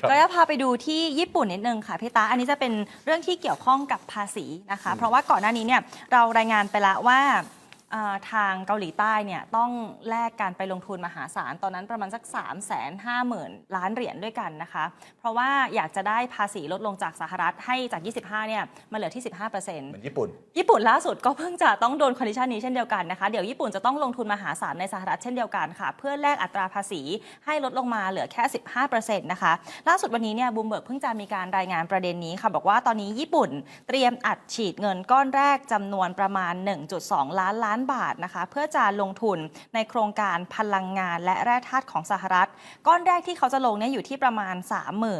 ครับก็จะพาไปดูที่ญี่ปุ่นนิดนึงค่ะพี่ตา อันนี้จะเป็นเรื่องที่เกี่ยวข้องกับภาษีนะคะ เพราะว่าก่อนหน้านี้เนี่ยเรารายงานไปแล้วว่า ทางเกาหลีใต้เนี่ยต้องแลกการไปลงทุนมหาศาล ตอนนั้นประมาณสัก 3 5 0 0 0 0 ล้านเหรียญด้วยกันนะคะ เพราะว่าอยากจะได้ภาษีลดลงจากสหรัฐให้จาก 25 เนี่ยมาเหลือที่ 15%เหมือนญี่ปุ่น ญี่ปุ่นล่าสุดก็เพิ่งจะต้องโดนคอนดิชันนี้เช่นเดียวกันนะคะ เดี๋ยวญี่ปุ่นจะต้องลงทุนมหาศาลในสหรัฐเช่นเดียวกันค่ะ เพื่อแลกอัตราภาษีให้ลดลงมาเหลือแค่ 15%นะคะล่าสุดวันนี้เนี่ยบูมเบิร์กเพิ่งจะมีการรายงานประเด็นนี้ค่ะบอกว่าตอนนี้ญี่ปุ่นเตรียมอัดฉีดเงินก้อนแรกจำนวนประมาณ 1.2 ล้านล้านบาทนะคะ เพื่อจะลงทุนในโครงการพลังงานและแร่ธาตุของสหรัฐ ก้อนแรกที่เขาจะลงเนี่ยอยู่ที่ประมาณ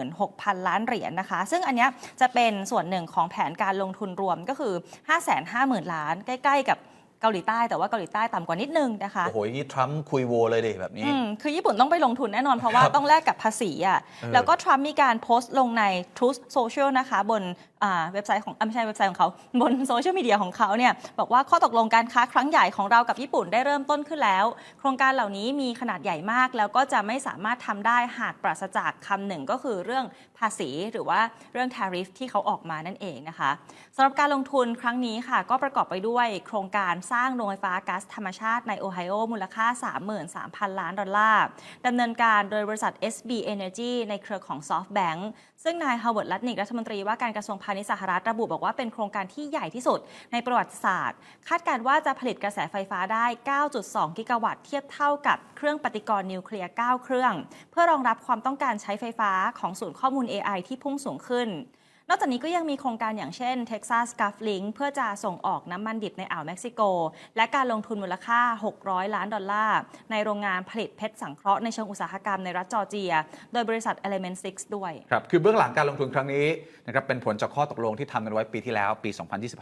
36,000 ล้านเหรียญนะคะ ซึ่งอันเนี้ยจะเป็นส่วนหนึ่งของแผนการลงทุนรวมก็คือ 550,000 ล้าน ใกล้ ๆ กับ เกาหลีใต้แต่ว่าเกาหลีใต้ต่ำกว่านิดนึงนะคะโอ้โหอย่างนี้ทรัมป์คุยโวเลยดิแบบนี้อืมคือญี่ปุ่นต้องไปลงทุนแน่นอนเพราะว่าครับต้องแลกกับภาษีอะเออแล้วก็ทรัมป์มีการโพสต์ลงใน Truth Social นะคะบนอ่าเว็บไซต์ของอะไม่ใช่เว็บไซต์ของเขาบนโซเชียลมีเดียของเขาเนี่ยบอกว่าข้อตกลงการค้าครั้งใหญ่ของเรากับญี่ปุ่นได้เริ่มต้นขึ้นแล้ว โครงการเหล่านี้มีขนาดใหญ่มาก แล้วก็จะไม่สามารถทำได้หากปราศจากคำหนึ่งก็คือเรื่องภาษีหรือว่าเรื่อง tariff ที่เขาออกมานั่นเองนะคะสำหรับการลงทุนครั้งนี้ค่ะ ก็ประกอบไปด้วยโครงการสร้างโรงไฟฟ้าก๊าซธรรมชาติในโอไฮโอมูลค่า 33,000 ล้านดอลลาร์ดำเนินการโดยบริษัท SB Energy ในเครือของ SoftBank ซึ่งนายฮาวเวิร์ด ลัตนิกรัฐมนตรีว่าการกระทรวงพาณิชย์สหรัฐระบุบอกว่าเป็นโครงการที่ใหญ่ที่สุดในประวัติศาสตร์ คาดการณ์ว่าจะผลิตกระแสไฟฟ้าได้ 9.2 กิกะวัตต์เทียบเท่ากับเครื่องปฏิกรณ์นิวเคลียร์ 9 เครื่อง เพื่อรองรับความต้องการใช้ไฟฟ้าของศูนย์ข้อมูล AI ที่พุ่งสูงขึ้น นอกจากนี้ก็ยังมีโครงการอย่างเช่น Texas Gulf Link เพื่อจะส่งออกน้ำมันดิบในอ่าวเม็กซิโก และการลงทุนมูลค่า 600 ล้านดอลลาร์ ในโรงงานผลิตเพชรสังเคราะห์ในเชิงอุตสาหกรรมในรัฐจอร์เจีย โดยบริษัท Element 6ด้วยครับคือเบื้องหลังการลงทุนครั้งนี้นะครับเป็นผลจากข้อตกลงที่ทำกันไว้ปีที่แล้วปี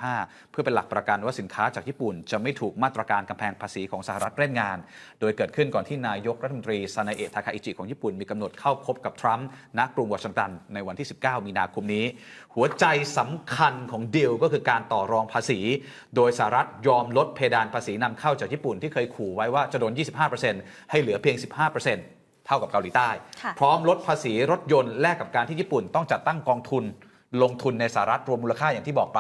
2025 เพื่อเป็นหลักประกันว่าสินค้าจากญี่ปุ่น จะไม่ถูกมาตรการกำแพงภาษีของสหรัฐเล่นงาน โดยเกิดขึ้นก่อนที่นายกรัฐมนตรีซานาเอะทาคาอิจิของญี่ปุ่นมีกำหนดเข้าพบกับทรัมป์ณกรุงวอชิงตันในวันที่ 19 มีนาคมนี้หัวใจสำคัญของดีลก็คือการต่อรองภาษี โดยสหรัฐยอมลดเพดานภาษีนำเข้าจากญี่ปุ่นที่เคยขู่ไว้ว่าจะโดน 25%ให้เหลือเพียง 15%เท่ากับเกาหลีใต้ พร้อมลดภาษีรถยนต์แลกกับการที่ญี่ปุ่นต้องจัดตั้งกองทุน ลงทุนในสหรัฐรวมมูลค่าอย่างที่บอกไป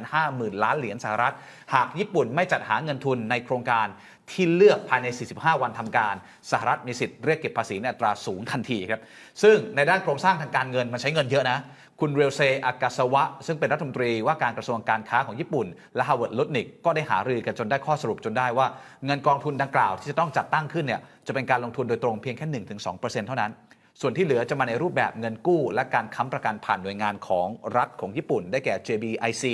550,000 ล้านเหรียญสหรัฐ หากญี่ปุ่นไม่จัดหาเงินทุนในโครงการที่เลือกภายใน 45 วันทำการ สหรัฐมีสิทธิ์เรียกเก็บภาษีในอัตราสูงทันทีครับ ซึ่งในด้านโครงสร้างทางการเงินมันใช้เงินเยอะนะ คุณเรลเซอากาสวะ ซึ่งเป็นรัฐมนตรีว่าการกระทรวงการค้าของญี่ปุ่น และฮาวเวิร์ดลุดนิก ก็ได้หารือกันจนได้ข้อสรุปจนได้ว่า เงินกองทุนดังกล่าวที่จะต้องจัดตั้งขึ้นเนี่ยจะเป็นการลงทุนโดยตรงเพียงแค่ 1-2%เท่านั้น ส่วนที่เหลือจะมาในรูปแบบเงินกู้ และการค้ำประกันผ่านหน่วยงานของรัฐของญี่ปุ่น ได้แก่ JBIC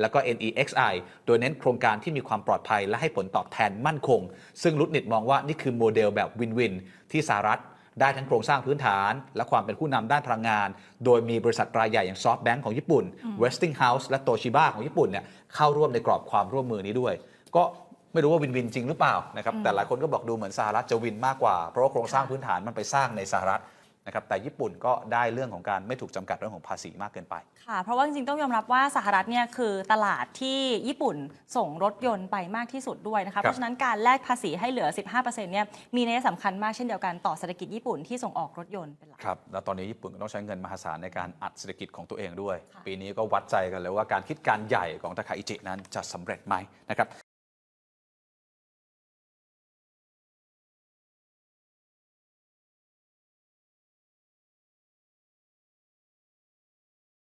แล้วก็ NEXI โดยเน้นโครงการที่มีความปลอดภัย และให้ผลตอบแทนมั่นคง ซึ่งลุดนิดมองว่านี่คือโมเดลแบบวินวินที่สหรัฐได้ทั้งโครงสร้างพื้นฐาน และความเป็นผู้นำด้านพลังงาน โดยมีบริษัทรายใหญ่อย่าง SoftBank ของญี่ปุ่น Westinghouse และ Toshiba ของญี่ปุ่นเนี่ยเข้าร่วมในกรอบความร่วมมือนี้ด้วย ก็ไม่รู้ว่าวินวินจริงหรือเปล่านะครับแต่หลายคนก็บอกดูเหมือนสหรัฐจะวินมากกว่า เพราะว่าโครงสร้างพื้นฐานมันไปสร้างในสหรัฐ นะครับแต่ญี่ปุ่นก็ได้เรื่องของการไม่ถูกจำกัดเรื่องของภาษีมากเกินไปค่ะ เพราะว่าจริงๆต้องยอมรับว่าสหรัฐเนี่ยคือตลาดที่ญี่ปุ่นส่งรถยนต์ไปมากที่สุดด้วยนะคะเพราะฉะนั้นการแลกภาษีให้เหลือ 15%เนี่ยมีนัยสำคัญมากเช่นเดียวกันต่อเศรษฐกิจญี่ปุ่นที่ส่งออกรถยนต์เป็นหลักครับแล้วตอนนี้ญี่ปุ่นก็ต้องใช้เงินมหาศาลในการอัดเศรษฐกิจของตัวเองด้วยค่ะปีนี้ก็วัดใจกันเลยว่าการคิดการใหญ่ของทาคาอิจินั้นจะสำเร็จไหมนะครับ